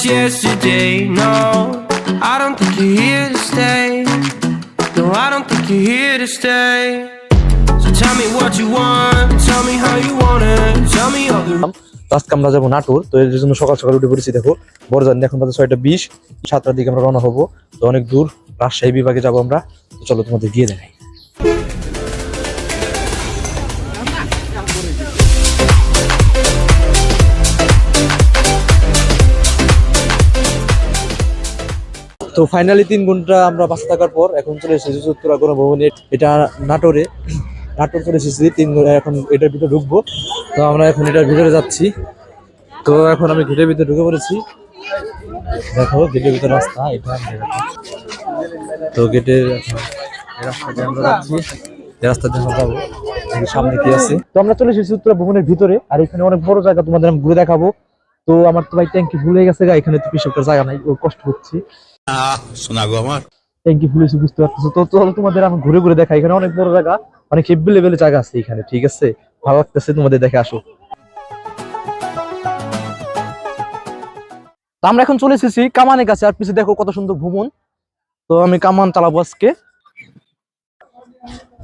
was yesterday. No, I don't think you're here to stay. No, I don't think you're here to stay. So tell me what you want, tell me how you want it, tell me all the আজকে আমরা যাব নাটোর তো এর জন্য সকাল সকাল উঠে পড়েছি দেখো বড় জানি এখন বাজে ছয়টা বিশ সাতটার দিকে আমরা রওনা হব তো অনেক দূর রাজশাহী বিভাগে যাব আমরা চলো তোমাদের গিয়ে দেখাই তো ফাইনালি তিন ঘণ্টা আমরা বাসে থাকার পর এখন চলে এসেছি উত্তরা গণভবনে। এটা নাটোরে। নাটোর চলে এসেছি, তিন এখন এটার ভিতরে ঢুকবো। তো আমরা এখন এটার ভিতরে যাচ্ছি। তো এখন আমি গেটের ভিতরে ঢুকে পড়েছি। দেখো গেটের ভিতরে রাস্তা, এটা তো গেটের আমরা সামনে তো আমরা চলে ভবনের ভিতরে, আর এখানে অনেক বড় জায়গা তোমাদের ঘুরে দেখাবো। তো আমার তো ভাই ট্যাঙ্কি ভুলে গেছে গা, এখানে তো কৃষকের জায়গা নাই কষ্ট হচ্ছে ঘুরে ঘুরে অনেক বড় জায়গা, অনেক জায়গা আছে এখানে, ঠিক আছে? ভালো লাগতেছে তোমাদের দেখে, আসো। তো আমরা এখন চলে এসেছি কামানের কাছে। আর পিছে দেখো কত সুন্দর ভ্রমণ তো আমি কামান চালাবো আজকে।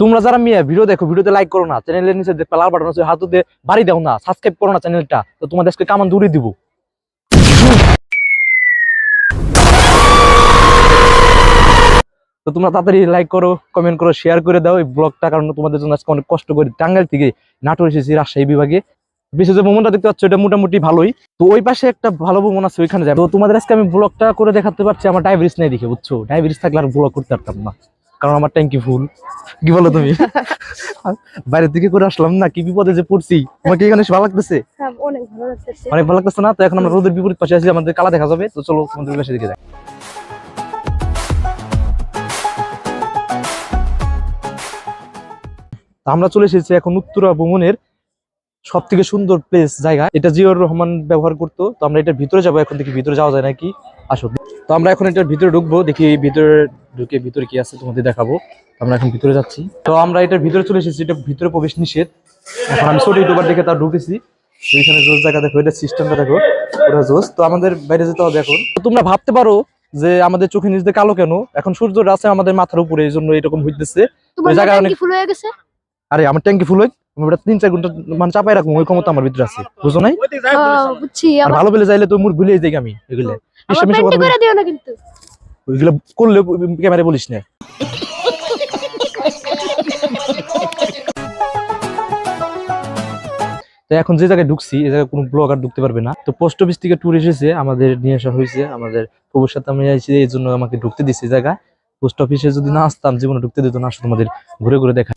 তোমরা যারা মিয়া, ভিডিও দেখো, ভিডিওতে লাইক করো না। চ্যানেলের নিচে লাল বাটন আছে হাতুতে বাড়ি দাও না। সাবস্ক্রাইব করো না চ্যানেলটা। তো তোমাদের আজকে কামান দূরে দিব। তোমরা তাড়াতাড়ি লাইক করো কমেন্ট করো শেয়ার করে দাও। এই ব্লগটা কারণ তোমাদের জন্য আজকে অনেক কষ্ট করে। টাঙ্গাইল থেকে নাটোর এসেছি রাজশাহী বিভাগে। বিশেষ যে ভ্রমণটা দেখতে পাচ্ছ এটা মোটামুটি ভালোই। তো ওই পাশে একটা ভালো ভ্রমণ আছে ওইখানে যাব। তো তোমাদের আজকে আমি ব্লগটা করে দেখাতে পারছি আমার ডায়াবেটিস নেই দেখে বুঝছ? ডায়াবেটিস থাকলে আর ব্লগ করতে পারতাম না। কারণ আমার ট্যাঙ্কি ফুল কি বলো তুমি? বাইরের দিকে করে আসলাম না কি বিপদে যে পড়ছি। তোমাকে এখানে ভালো লাগতেছে? হ্যাঁ অনেক ভালো লাগতেছে। অনেক ভালো লাগতেছে না? তো এখন আমরা রোদের বিপরীত পাশে আছি আমাদের কালা দেখা যাবে। তো চলো তোমাদের পাশে দিকে যাই। আমরা চলে এসেছি এখন উত্তরা ভ্রমণের সব থেকে সুন্দর প্লেস জায়গা। এটা জিয়র রহমান ব্যবহার করতো তো আমরা এটার ভিতরে যাব এখন দেখি ভিতরে যাওয়া যায় নাকি? আসো। তো আমরা এখন এটার ভিতরে ঢুকবো দেখি ভিতরে ঢুকে ভিতরে কি আছে তোমাদের দেখাবো। আমরা এখন ভিতরে যাচ্ছি। তো আমরা এটার ভিতরে চলে এসেছি এটা ভিতরে প্রবেশ নিষেধ। এখন আমি ছোট ইউটিউবার দেখে তার ঢুকেছি। তো এখানে জোস জায়গা দেখো এটা সিস্টেমটা দেখো ওটা জোস তো আমাদের বাইরে যেতে হবে এখন। তোমরা ভাবতে পারো যে আমাদের চোখে নিচ দিয়ে কালো কেন? এখন সূর্যটা আছে আমাদের মাথার উপরে এই জন্য এরকম হইতেছে। ওই জায়গায় অনেক- ফুল হয়ে গেছে? আরে আমার ট্যাঙ্কি ফুল হয় আমি ওটা তিন চার ঘণ্টা মানে চাপাই রাখব ওই ক্ষমতা আমার ভিতরে আছে। বুঝো নাই? বুঝছি আর ভালো বেলে যাইলে তো মুখ ভুলে যাই আমি এগুলো। আমার ওইগুলো করলে ক্যামেরায় বলিস না। তো এখন যে জায়গায় ঢুকছি এই জায়গায় কোনো ব্লগার ঢুকতে পারবে না। তো পোস্ট অফিস থেকে ট্যুর এসেছে আমাদের নিয়ে আসা হয়েছে আমাদের প্রভুর সাথে আমি আইছি এই জন্য আমাকে ঢুকতে দিচ্ছে এই জায়গায়। পোস্ট অফিসে যদি না আসতাম জীবনে ঢুকতে দিত না আসলে তোমাদের ঘুরে ঘুরে দেখা।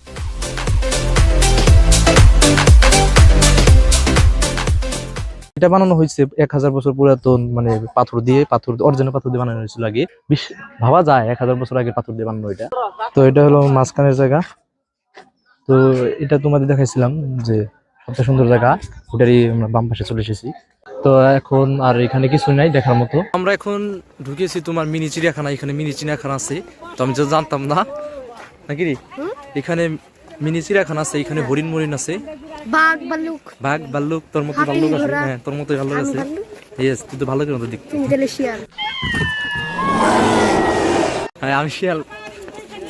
এটা বানানো হয়েছে এক হাজার বছর পুরাতন মানে পাথর দিয়ে পাথর অরিজিনাল পাথর দিয়ে বানানো হয়েছিল আগে। বিশ ভাবা যায় এক হাজার বছর আগে পাথর দিয়ে বানানো এটা। তো এটা হলো মাঝখানের জায়গা। তো এটা তোমাদের দেখাইছিলাম যে সবচেয়ে সুন্দর জায়গা ওটারই আমরা বাম পাশে চলে এসেছি। তো এখন আর এখানে কিছু নাই দেখার মতো। আমরা এখন ঢুকেছি তোমার মিনি চিড়িয়াখানা এখানে মিনি চিড়িয়াখানা আছে। তো আমি তো জানতাম না। নাকি এখানে মিনি চিড়িয়াখানা আছে এখানে হরিণ মরিণ আছে। বাঘ ভাল্লুক বাঘ ভাল্লুক তোর মতো ভাল্লুক আছে। হ্যাঁ তোর মতো ভাল্লুক আছে। ইয়েস তুই তো ভালো করে মতো দেখতে হ্যাঁ আমি শিয়াল।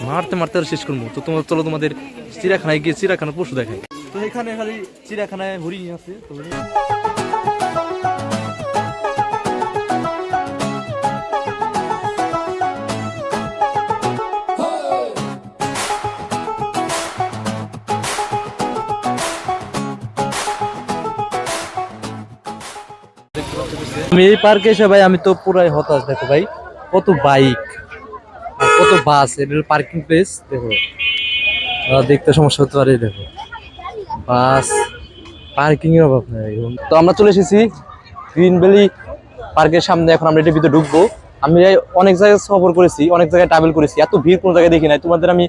মারতে মারতে আর শেষ করব তো তোমার চলো তোমাদের চিড়িয়াখানায় গিয়ে চিড়িয়াখানা পশু দেখাই। তো এখানে খালি চিড়িয়াখানায় হরিণ আছে তো আমি এই পার্কে এসে ভাই, আমি তো পুরাই হতাশ, দেখো ভাই, কত বাইক কত বাস এটা পার্কিং প্লেস দেখো। দেখতে সমস্যা হতে পারে, দেখো। বাস পার্কিং এর অভাব নেই তো আমরা চলে এসেছি গ্রিন ভ্যালি পার্কের সামনে, এখন আমরা এটার ভিতরে ঢুকবো। আমি অনেক জায়গায় সফর করেছি, অনেক জায়গায় ট্রাভেল করেছি, এত ভিড় কোনো জায়গায় দেখি নাই। তোমাদের আমি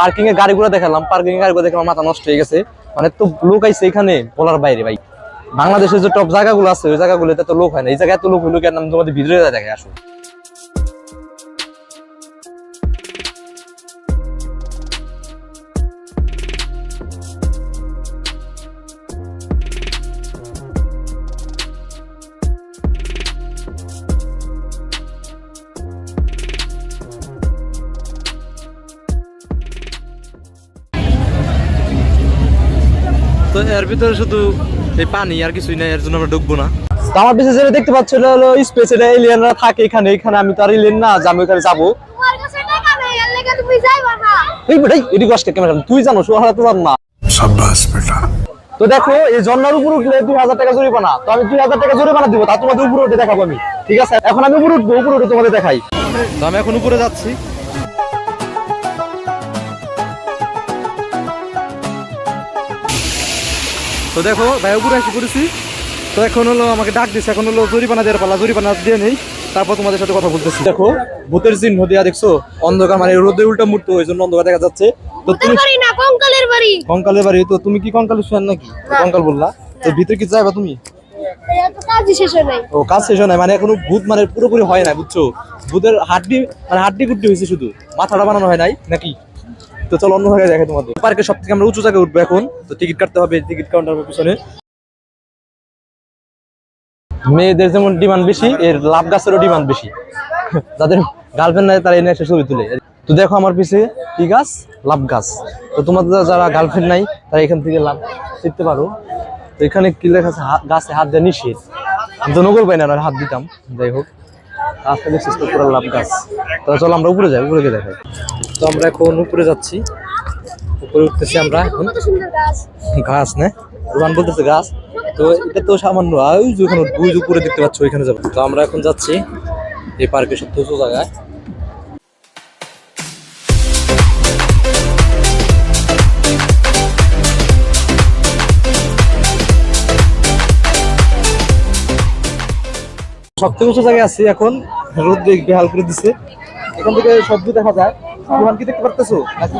পার্কিং এর গাড়িগুলো দেখালাম পার্কিং এর গাড়িগুলো দেখে আমার মাথা নষ্ট হয়ে গেছে। মানে তো লোক আইছে এখানে বলার বাইরে, ভাই। বাংলাদেশের যে টপ জায়গাগুলো আছে, ওই জায়গাগুলোতে তো লোক হয় না। এই জায়গায় তো লোক হলো কেন তোমাদের ভিতরে দেখে আসো তো এর ভিতরে শুধু এই পানি আর কিছুই নাই এর জন্য আমরা ডুববো না। আমার পিছনে যেটা দেখতে পাচ্ছ এটা হলো স্পেস এটা এলিয়ানরা থাকে এখানে এখানে আমি তো আর এলিয়ান না যে আমি ওখানে যাব। এই তুই জানো না তো দেখো এই জন্নার উপর উঠলে দুই হাজার টাকা জরিমানা। তো আমি দুই হাজার টাকা জরিমানা দিব তা তোমাদের উপরে উঠে দেখাবো আমি। ঠিক আছে? এখন আমি উপরে উঠবো উপরে উঠে তোমাদের দেখাই। আমি এখন উপরে যাচ্ছি। তো দেখো ভাই উপরে এসে পড়েছি। তো এখন হলো আমাকে ডাক দিচ্ছে এখন হলো জরিমানা দেওয়ার পালা জরিমানা দিয়ে নেই। তারপর তোমাদের সাথে কথা বলতেছি। দেখো ভূতের চিহ্ন দিয়া দেখছ অন্ধকার মানে রোদে উল্টা মুহূর্ত ওই জন্য অন্ধকার দেখা যাচ্ছে। তো তুমি কঙ্কালের বাড়ি। কঙ্কালের বাড়ি তো তুমি কি কঙ্কালের ফ্যান নাকি? কঙ্কাল বললা। তো ভিতরে কি যাবে তুমি? ও কাজ শেষ হয় মানে এখনও ভূত মানে পুরোপুরি হয় না বুঝছ? ভূতের হাড্ডি মানে হাড্ডি গুড্ডি হয়েছে শুধু। মাথাটা বানানো হয় নাই নাকি? তো চলো অন্য জায়গায় দেখে তোমাদের। পার্কের সব থেকে আমরা উঁচু জায়গায় উঠবো এখন। তো টিকিট কাটতে হবে টিকিট কাউন্টারের পিছনে। মেয়েদের যেমন ডিমান্ড বেশি, এর লাভ গাছেরও ডিমান্ড বেশি। যাদের গার্লফ্রেন্ড নাই তারা এনে ছবি তুলে। তো দেখো আমার পিছে কি গাছ? লাভ গাছ। তো তোমাদের যারা গার্লফ্রেন্ড নাই, তারা এখান থেকে লাভ শিখতে পারো। তো এখানে কি লেখা আছে? গাছে হাত দেওয়া নিষেধ। আমি তো নকল পাই না হাত দিতাম। যাই হোক। দেখছিস তো পুরো লাভ গাছ। তো চলো আমরা উপরে যাই, উপরে গিয়ে দেখাই। তো আমরা এখন উপরে যাচ্ছি। উপরে উঠতেছি আমরা এখন। গাছ, না? বলতেছে গাছ। তো এটা তো সামান্য ওই যে ওই উপরে দেখতে পাচ্ছ, ওইখানে যাব। তো আমরা এখন যাচ্ছি এই পার্কের সবচেয়ে উঁচু জায়গায়। সবচেয়ে উঁচু জায়গায় আছি এখন। রোদ বেহাল করে দিছে। এখান থেকে সব দেখা যায়। রোহান কি দেখতে পারতেছো? দেখতে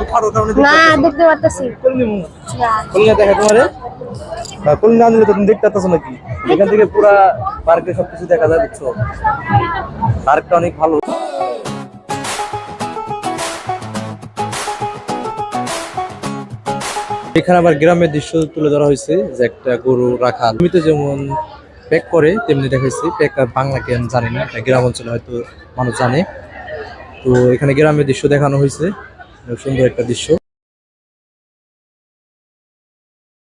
না পারতেছো? দেখতে পারতেছি। করে নিবো। না। কলিনা দেখা তোমারে? কলিনা আনলে তো তুমি দেখতে পাচ্ছ নাকি? এখান থেকে পুরা পার্কে সবকিছু দেখা যায় বুঝছ? পার্কটা অনেক ভালো। এখানে আবার গ্রামের দৃশ্য তুলে ধরা হয়েছে যে একটা গরু রাখা জমিতে যেমন প্যাক করে তেমনি দেখাইছে। প্যাক বাংলা কেন জানি না গ্রাম অঞ্চলে হয়তো মানুষ জানে। তো এখানে গ্রামের দৃশ্য দেখানো হয়েছে। সুন্দর একটা দৃশ্য।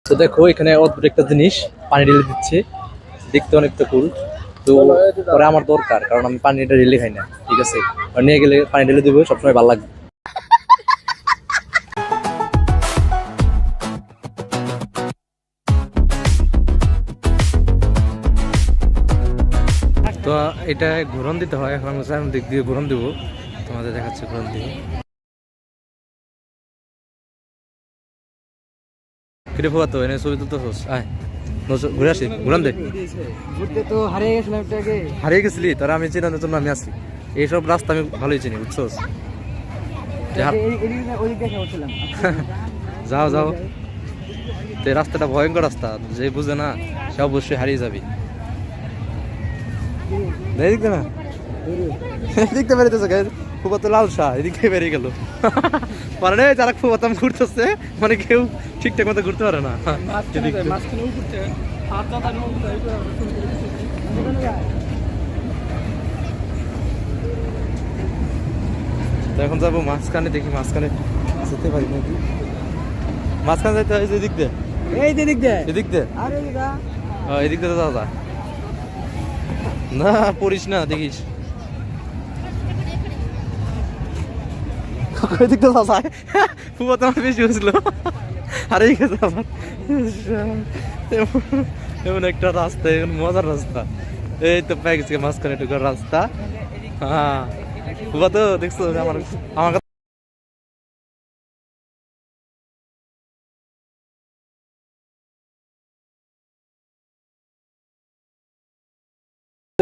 তো দেখো, এখানে অদ্ভুত একটা জিনিস পানি ঢেলে দিচ্ছে। দেখতে অনেকটা কুল তো পরে আমার দরকার, কারণ আমি পানিটা ঢেলে খাই না। ঠিক আছে? নিয়ে গেলে পানি ঢেলে দেবো, সবসময় ভালো লাগবে। তো এটা ঘুরন দিতে হয়, এখন আমি দিক দিয়ে ঘুরন দিব। তোমাদের দেখাচ্ছে দিয়ে কিরে ফুয়া তো এনে ছবি তুলতে হোস আয় ঘুরে আসি ঘুরান দে। ঘুরতে তো হারিয়ে গেছিলাম একটু আগে। হারিয়ে গেছিলি? তোরা আমি চিনা নতুন আমি আছি। এইসব রাস্তা আমি ভালোই চিনি বুঝছোস? যাও যাও। তো রাস্তাটা ভয়ঙ্কর রাস্তা যে বুঝে না সে অবশ্যই হারিয়ে যাবি। দিয়ে না? দিয়ে বেরিয়েছে গাইজ ফুবা তো লাল শাহ এদিক বেরিয়ে গেল। মানে যারা ফুবাতাম ঘুরতেছে মানে কেউ ঠিকঠাক মতো ঘুরতে পারে না। এখন যাব মাঝখানে দেখি মাঝখানে যেতে পারি নাকি? মাঝখানে যাইতে হয় এদিক দিয়ে। এই যে এদিক দিয়ে। এদিক দিয়ে? এদিকে দিয়ে যায়। না পড়িস না দেখিস। বেশি হয়েছিল গেছে আমার। এমন- একটা রাস্তা, এমন মজার রাস্তা। এই তো পেয়ে গেছে মাঝখানে একটু রাস্তা। হ্যাঁ। তো দেখছ, আমার আমার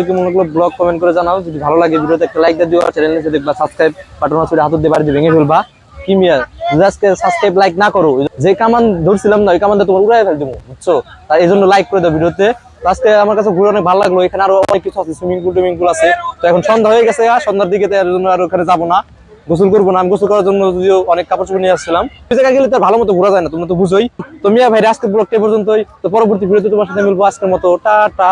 কাছে মনে ব্লগ কমেন্ট করে জানাও। যদি ভালো লাগে ভিডিওতে একটা লাইক দিয়ে দিও চ্যানেল নিচে দেখবা সাবস্ক্রাইব বাটন আছে হাত দিয়ে বাড়ি দিয়ে ভেঙে ফেলবা। কি মিয়া যদি আজকে সাবস্ক্রাইব লাইক না করো যে কামান ধরছিলাম না, ওই কামানটা তোমার উড়াই ফেল দেবো, বুঝছ? তাই এই জন্য লাইক করে দাও ভিডিওতে। আজকে আমার কাছে ঘুরে অনেক ভালো লাগল, এখানে আরও অনেক কিছু আছে সুইমিং পুল টুইমিং পুল আছে। তো এখন সন্ধ্যা হয়ে গেছে সন্ধ্যার দিকে তো এর জন্য আর ওখানে যাব না। গোসল করব না, আমি গোসল করার জন্য যদিও অনেক কাপড় চোপড় নিয়ে আসছিলাম। ওই জায়গায় গেলে তো আর ভালো মতো ঘোরা যায় না, তোমরা তো বুঝোই। তো মিয়া ভাই আজকে ব্লগটা পর্যন্তই। তো পরবর্তী ভিডিওতে তোমার সাথে মিলবো আজকের মতো। টাটা।